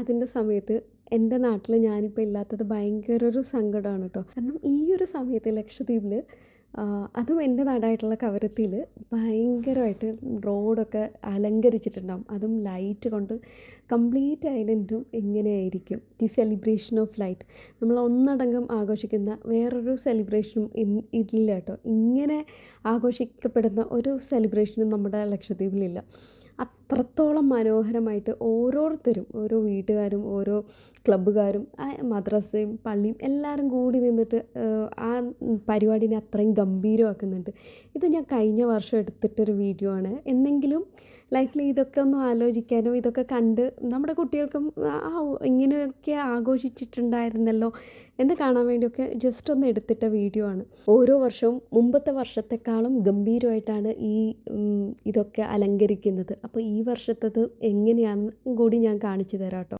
മിലാദിന്റെ സമയത്ത് എന്റെ നാട്ടിൽ ഞാനിപ്പോൾ ഇല്ലാത്തത് ഭയങ്കര ഒരു സങ്കടമാണ് കേട്ടോ. കാരണം ഈ ഒരു സമയത്ത് ലക്ഷദ്വീപിൽ അതും എന്റെ നാടായിട്ടുള്ള കവരത്തിൽ ഭയങ്കരമായിട്ട് റോഡൊക്കെ അലങ്കരിച്ചിട്ടുണ്ടാവും. അതും ലൈറ്റ് കൊണ്ട് കംപ്ലീറ്റ് ഐലൻഡും എങ്ങനെയായിരിക്കും ദി സെലിബ്രേഷൻ ഓഫ് ലൈറ്റ്. നമ്മൾ ഒന്നടങ്കം ആഘോഷിക്കുന്ന വേറൊരു സെലിബ്രേഷനും ഇല്ല കേട്ടോ. ഇങ്ങനെ ആഘോഷിക്കപ്പെടുന്ന ഒരു സെലിബ്രേഷനും നമ്മുടെ ലക്ഷദ്വീപിലില്ല. അത്രത്തോളം മനോഹരമായിട്ട് ഓരോരുത്തരും ഓരോ വീട്ടുകാരും ഓരോ ക്ലബ്ബുകാരും ആ മദ്രസയും പള്ളിയും എല്ലാവരും കൂടി നിന്നിട്ട് ആ പരിപാടിനെ അത്രയും ഗംഭീരമാക്കുന്നുണ്ട്. ഇത് ഞാൻ കഴിഞ്ഞ വർഷം എടുത്തിട്ടൊരു വീഡിയോ ആണ്. എന്നെങ്കിലും ലൈഫിൽ ഇതൊക്കെ ഒന്ന് ആലോചിക്കാനോ ഇതൊക്കെ കണ്ട് നമ്മുടെ കുട്ടികൾക്കും ആ ഇങ്ങനെയൊക്കെ ആഘോഷിച്ചിട്ടുണ്ടായിരുന്നല്ലോ എന്ന് കാണാൻ വേണ്ടിയൊക്കെ ജസ്റ്റ് ഒന്ന് എടുത്തിട്ട വീഡിയോ ആണ്. ഓരോ വർഷവും മുമ്പത്തെ വർഷത്തെക്കാളും ഗംഭീരമായിട്ടാണ് ഈ ഇതൊക്കെ അലങ്കരിക്കുന്നത്. അപ്പോൾ ഈ വർഷത്തത് എങ്ങനെയാണെന്ന് കൂടി ഞാൻ കാണിച്ചു തരാം കേട്ടോ